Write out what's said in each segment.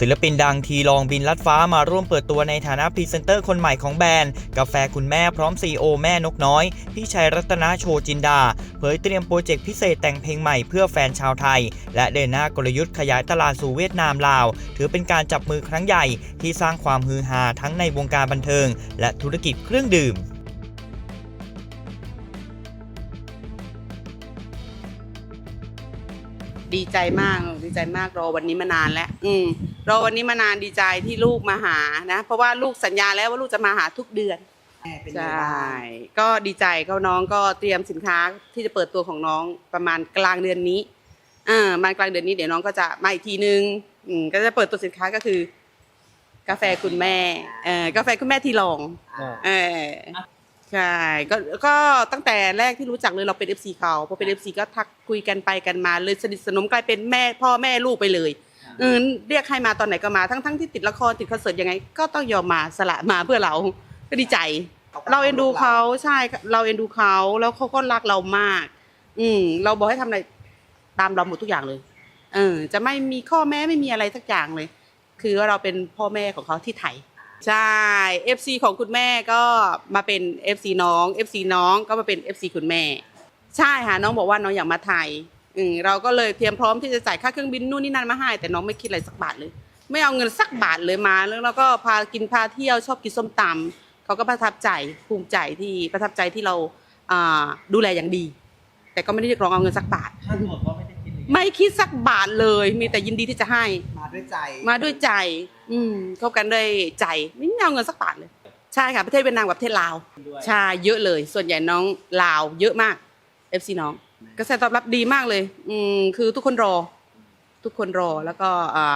ศิลปินดังทีลองบินลัดฟ้ามาร่วมเปิดตัวในฐานะพรีเซนเตอร์คนใหม่ของแบรนด์ กาแฟคุณแม่พร้อมซีโอแม่นกน้อย พี่ชัยรัตนาโชจินดา เผยเตรียมโปรเจกต์พิเศษแต่งเพลงใหม่เพื่อแฟนชาวไทย และเดินหน้ากลยุทธ์ขยายตลาดสู่เวียดนามลาว ถือเป็นการจับมือครั้งใหญ่ที่สร้างความฮือฮาทั้งในวงการบันเทิง และธุรกิจเครื่องดื่มดีใจมาก ดีใจมากรอวันนี้มานานแล้ว อืม รอวันนี้มานานดีใจที่ลูกมาหานะ เพราะว่าลูกสัญญาแล้วว่าลูกจะมาหาทุกเดือนเป็นใชไงบ้า่งก็ดีใจเขาน้องก็เตรียมสินค้าที่จะเปิดตัวของน้องประมาณกลางเดือนนี้อ่าประมาณกลางเดือนนี้เดี๋ยวน้องก็จะมาอีกทีนึงอืมก็จะเปิดตัวสินค้าก็คือ กาแฟคุณแม่เออกาแฟคุณแม่ที่ลองเออใช่ก็ก็ตั้งแต่แรกที่รู้จักเลยเราเป็น FC เขาพอเป็น FC ก็ทักคุยกันไปกันมาเลยสนิทสนมกลายเป็นแม่พ่อแม่ลูกไปเลย เออเรียกให้มาตอนไหนก็มาทั้งทั้งที่ติดละครติดคอนเสิร์ตยังไง ก็ต้องยอมมาสละมาเพื่อเราก็ดีใจ เราเอ็นดูเขาใช่เราเอ็นดูเขาแล้วเขาก็รักเรามาก อืมเราบอกให้ทำอะไรตามเราหมดทุกอย่างเลย เออ จะไม่มีข้อแม้ไม่มีอะไรสักอย่างเลย คือว่าเราเป็นพ่อแม่ของเขาที่ไทยใช่ FC ของคุณแม่ก็มาเป็น FC น้อง FC น้องก็มาเป็น FC คุณแม่ ใช่ค่ะน้องบอกว่าน้องอยากมาไทย อืมเราก็เลยเตรียมพร้อมที่จะจ่ายค่าเครื่องบินนู่นนี่นั่นมาให้ แต่น้องไม่คิดอะไรสักบาทเลย ไม่เอาเงินสักบาทเลยมาแล้วเราก็พากินพาเที่ยวชอบกินส้มตำเขาก็ประทับใจภูมิใจที่ประทับใจที่เราอ่าดูแลอย่างดี แต่ก็ไม่ได้เรียกร้องเอาเงินสักบาท ถ้าดูก็ไม่ได้คิดเลยไม่คิดสักบาทเลย มีแต่ยินดีที่จะให้ มาด้วยใจมาด้วยใจ อืมคบกันด้วยใจ ไม่เอาเงินสักบาทเลย ใช่ค่ะ ประเทศเวียดนามกับประเทศลาว ด้วย ใช่ เยอะเลย ส่วนใหญ่น้องลาวเยอะมาก FC น้อง กระแสตอบรับดีมากเลย อืมคือทุกคนรอ ทุกคนรอแล้วก็อ่า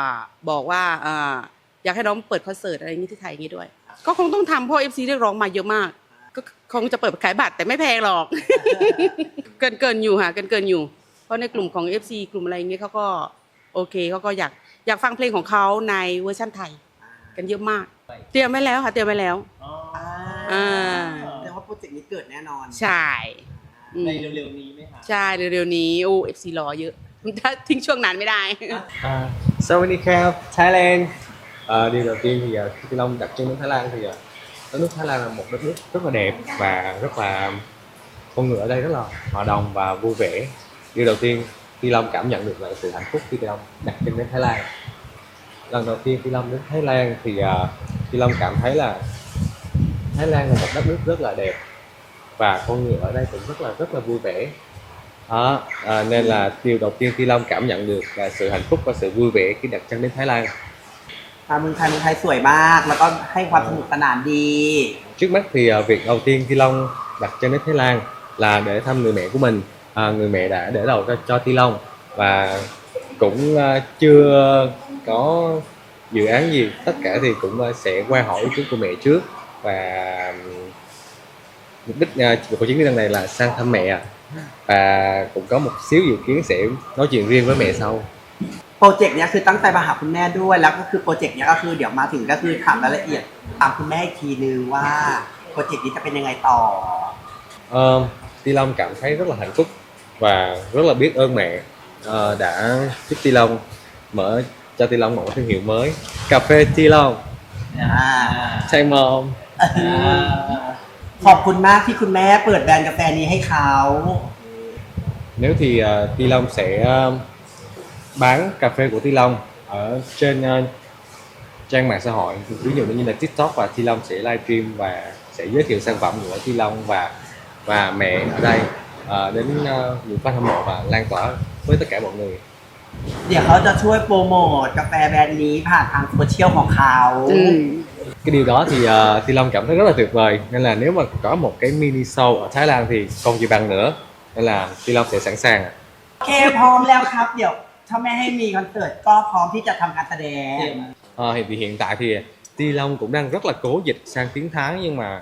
บอกว่าอ่าอยากให้น้องเปิดคอนเสิร์ตอะไรอย่างนี้ที่ไทยอย่างนี้ด้วย ก็คงต้องทำเพราะ FC เรียกร้องมาเยอะมาก ก็คงจะเปิดขายบัตรแต่ไม่แพงหรอก เกินเกินอยู่ค่ะเกินเกินอยู่ เพราะในกลุ่มของ FC กลุ่มอะไรอย่างเงี้ยเขาก็โอเคเขาก็อยากอยากฟังเพลงของเขาในเวอร์ชั่นไทย กันเยอะมาก เตรียมไว้แล้วค่ะ เตรียมไว้แล้ว อ่าอ่าแสดงว่าโปรเจกต์นี้เกิดแน่นอน ใช่ อืม ในเร็วๆนี้ไหมคะ ใช่เร็วๆนี้โอ้ FC รอเยอะ ถ้าทิ้งช่วงนั้นไม่ได้ À, sau đi theo Thailand à, điều đầu tiên thì uh, Phi Long đặt chân đến Thái Lan thì uh, đất nước Thái Lan là một đất nước rất là đẹp và rất là con người ở đây rất là hòa đồng và vui vẻ điều đầu tiên Phi Long cảm nhận được là sự hạnh phúc khi Phi Long đặt chân đến Thái Lan lần đầu tiên Phi Long đến Thái Lan thì uh, Phi Long cảm thấy là Thái Lan là một đất nước rất là đẹp và con người ở đây cũng rất là rất là vui vẻ đó à, nên là điều đầu tiên Phi Long cảm nhận được là sự hạnh phúc và sự vui vẻ khi đặt chân đến Thái Lan อ่าเมืองไทยเมืองไทยสวยมาก แล้วก็ให้ความสนุกสนานดี trước mắt thì à, việc đầu tiên Phi Long đặt chân đến Thái Lan là để thăm người mẹ của mình à, người mẹ đã để đầu cho, cho Phi Long và cũng à, chưa có dự án gì tất cả thì cũng à, sẽ qua hỏi ý kiến của mẹ trước và ừm, mục đích à, của chuyến đi lần này là sang thăm mẹ và cũng có một xíu dự kiến sẽ nói chuyện riêng với mẹ sau โปรเจกต์เนี้ยคือตั้งใจมาหาคุณแม่ด้วย แล้วก็คือโปรเจกต์เนี้ยก็คือเดี๋ยวมาถึงก็คือถามรายละเอียดตามคุณแม่อีกทีนึงว่าโปรเจกต์นี้จะเป็นยังไงต่อ Ờ, Ti Long cảm thấy rất là hạnh phúc và rất là biết ơn mẹ ờ, đã giúp Ti Long mở cho Ti Long một thương hiệu mới cà phê Ti Long อ่า Say Mom ขอบคุณมากที่คุณแม่เปิดแบรนด์กาแฟนี้ให้เขา nếu thì ờ, Ti Long sẽ ờ, bán cà phê của Ti Long ở trên ờ, trang mạng xã hội ví dụ như là TikTok và Ti Long sẽ livestream và sẽ giới thiệu sản phẩm của Ti Long và và mẹ ở đây ờ, đến ờ, những fan hâm mộ và lan tỏa với tất cả mọi người เดี๋ยวเขาจะช่วยโปรโมทกาแฟแบรนด์นี้ผ่านทางโซเชียลของเขา อืม cái điều đó thì uh, Thi Long cảm thấy rất là tuyệt vời nên là nếu mà có một cái mini show ở Thái Lan thì còn gì bằng nữa nên là Thi Long sẽ sẵn sàng ạ. โอเคพร้อมแล้วครับ เดี๋ยวถ้าไม่ให้มีคอนเสิร์ตก็พร้อมที่จะทำการแสดง Ờ, thì, thì hiện tại thì Thi Long cũng đang rất là cố dịch sang tiếng Thái nhưng mà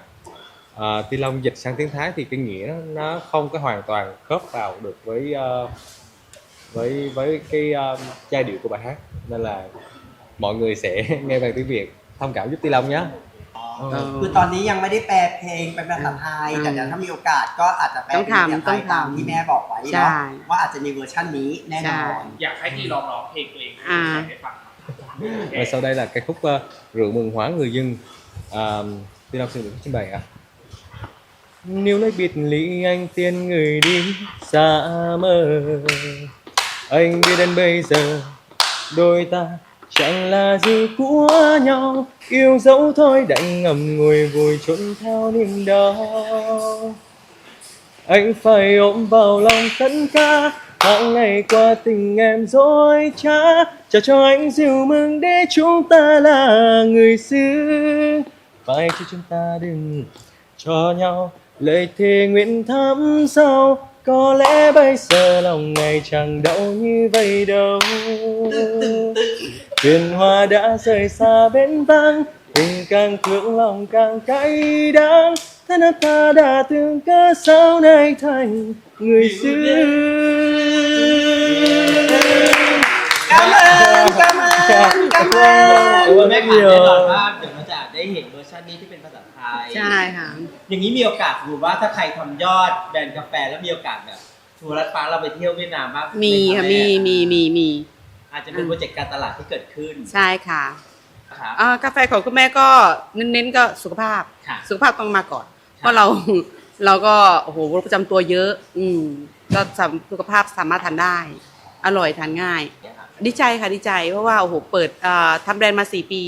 uh, Thi Long dịch sang tiếng Thái thì cái nghĩa nó, nó không có hoàn toàn khớp vào được với ờ, với với cái ờ, giai điệu của bài hát nên là mọi người sẽ nghe bằng tiếng Việt thông cảm giúp Thi Long nhé คือตอนนี้ยังไม่ได้แปลเพลงเป็นภาษาไทย อืม แต่เดี๋ยวถ้ามีโอกาสก็อาจจะแปล ต้อง เป็นภาษา ทำ ไท ต้อย งทำ ตามที่แม่บอกไว้ ใช่ เนาะว่าอาจจะมีเวอร์ชันนี้แน่นอน อยากให้พี่ลองร้องเพลงตัวเองให้ อ่า ให้ฟังครับ và sau đây là cái khúc uh, rượu mừng hóa người dân à, Tiên Long xin được trình bày ạ nếu lấy biệt ly anh tiên người đi xa mơ anh biết đến bây giờ đôi ta chẳng là gì của nhau, yêu dấu thôi đành ngầm ngùi vùi trốn theo niềm đau. Anh phải ôm vào lòng tấn ca tháng ngày qua tình em dối trá. Chào cho anh dịu mừng để chúng ta là người xưa phải cho chúng ta đừng cho nhau, lời thề nguyện thắm sâu. Có lẽ bây giờ lòng này chẳng đau như vậy đâu. Thuyền hoa đã rời xa bến vắng tình càng thương lòng càng cay đắng thế nên ta đã từng cớ sao nay thành người xưa Cảm ơn, cảm ơn, cảm ơn. คุณแม่ขาแน่นอนว่าเดี๋ยวเราจะได้เห็นเวอร์ชันนี้ที่เป็นภาษาไทย ใช่ค่ะ อย่างนี้มีโอกาสสมมติว่าถ้าใครทำยอดแบรนด์กาแฟแล้วมีโอกาสแบบทัวร์รัดฟ้าเราไปเที่ยวเวียดนามบ้างมีค่ะ มีมีมีมี อาจจะเป็นโปรเจกต์การตลาดที่เกิดขึ้นใช่ค่ะนะครับอ่ากาแฟของคุณแม่ก็เน้นๆก็สุขภาพ ค่ะ สุขภาพต้องมาก่อน เพราะเราเราก็โอ้โหโรคประจำตัวเยอะ อืมก็สำสุขภาพสามารถทานได้ อร่อยทานง่ายนะครับดีใจค่ะดีใจเพราะว่าโอ้โหเปิดอ่าทำแบรนด์มาสี่ปี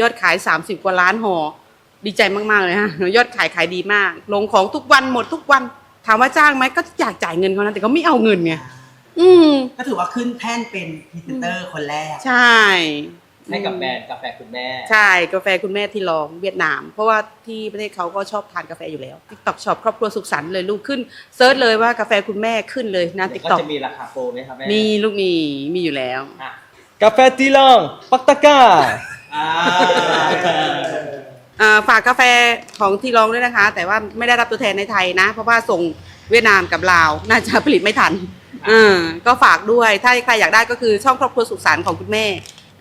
ยอดขาย 30 กว่าล้านห่อดีใจมาก ๆ เลยฮะ ยอดขายขายดีมาก ลงของทุกวันหมดทุกวันถามว่าจ้างไหมก็อยากจ่ายเงินเขานะแต่เขาไม่เอาเงินไง อืม ก็ถือว่าขึ้นแท่นเป็นพรีเซนเตอร์คนแรกใช่ ให้กับแบรนด์กาแฟคุณแม่ ใช่กาแฟคุณแม่ที่ลองเวียดนาม เพราะว่าที่ประเทศเขาก็ชอบทานกาแฟอยู่แล้ว TikTok Shop ครอบครัวสุขสันต์เลยลูกขึ้นเซิร์ชเลยว่ากาแฟคุณแม่ขึ้นเลยนะเดี๋ยวก็ TikTok จะมีราคาโปรไหมครับแม่มีลูกมีมีอยู่แล้ว อะ cà phê ti lông bắc ta ca อ่าอ่าฝากกาแฟของที่ลองด้วยนะคะ แต่ว่าไม่ได้รับตัวแทนในไทยนะ เพราะว่าส่งเวียดนามกับลาว น่าจะผลิตไม่ทันเออก็ฝากด้วยถ้าใครอยากได้ก็คือช่องครอบครัวสุขสันต์ของคุณแม่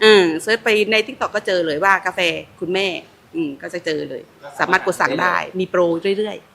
อือเซิร์ชไปในทิกตอกก็เจอเลยว่ากาแฟคุณแม่ อืมก็จะเจอเลย สามารถกดสั่งได้มีโปรเรื่อยๆ